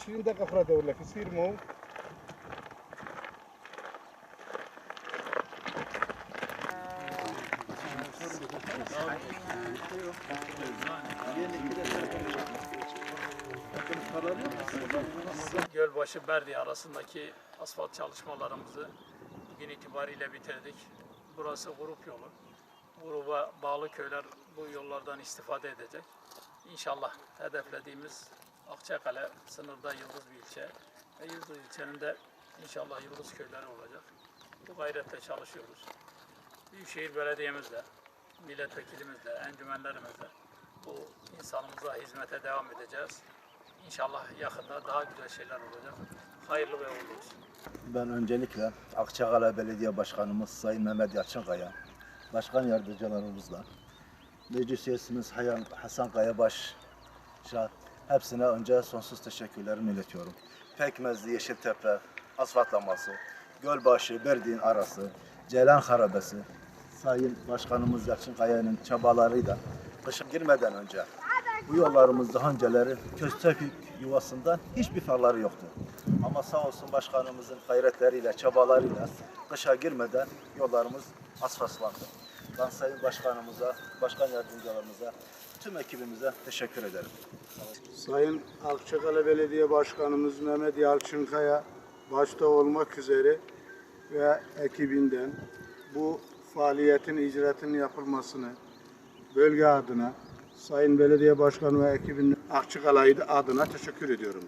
20 دقيقة أفراد ولا في يصير مو Gölbaşı Berdi arasındaki asfalt çalışmalarımızı bugün itibariyle bitirdik. Burası grup yolu. Gruba bağlı köyler bu yollardan istifade edecek. İnşallah hedeflediğimiz Akçakale sınırda Yıldız bir ilçe ve Yıldız ilçenin de inşallah Yıldız köyleri olacak. Bu gayretle çalışıyoruz. Büyükşehir Belediye'mizle, milletvekilimizle, encümenlerimizle bu insanımıza hizmete devam edeceğiz. İnşallah yakında daha güzel şeyler olacak. Hayırlı ve uğurlu. Ben öncelikle Akçakale Belediye Başkanımız Sayın Mehmet Yalçınkaya, Başkan Yardımcılarımızla, Meclis Üyesimiz Hasan Kayabaş, hepsine önce sonsuz teşekkürlerimi iletiyorum. Pekmezli Yeşiltepe asfaltlaması, Gölbaşı Berdin arası, Ceylan Harabesi, Sayın Başkanımız Yalçınkaya'nın çabalarıyla kışın girmeden önce bu yollarımız daha önceleri Köstefik yuvasından hiçbir farları yoktu. Ama sağ olsun başkanımızın gayretleriyle, çabalarıyla kışa girmeden yollarımız asfaltlandı. Ben Sayın Başkanımıza, Başkan Yardımcılarımıza, tüm ekibimize teşekkür ederim. Sayın Akçakale Belediye Başkanımız Mehmet Yalçınkaya başta olmak üzere ve ekibinden bu faaliyetin icraatının yapılmasını bölge adına Sayın Belediye Başkanı ve ekibinin Akçakale adına teşekkür ediyorum.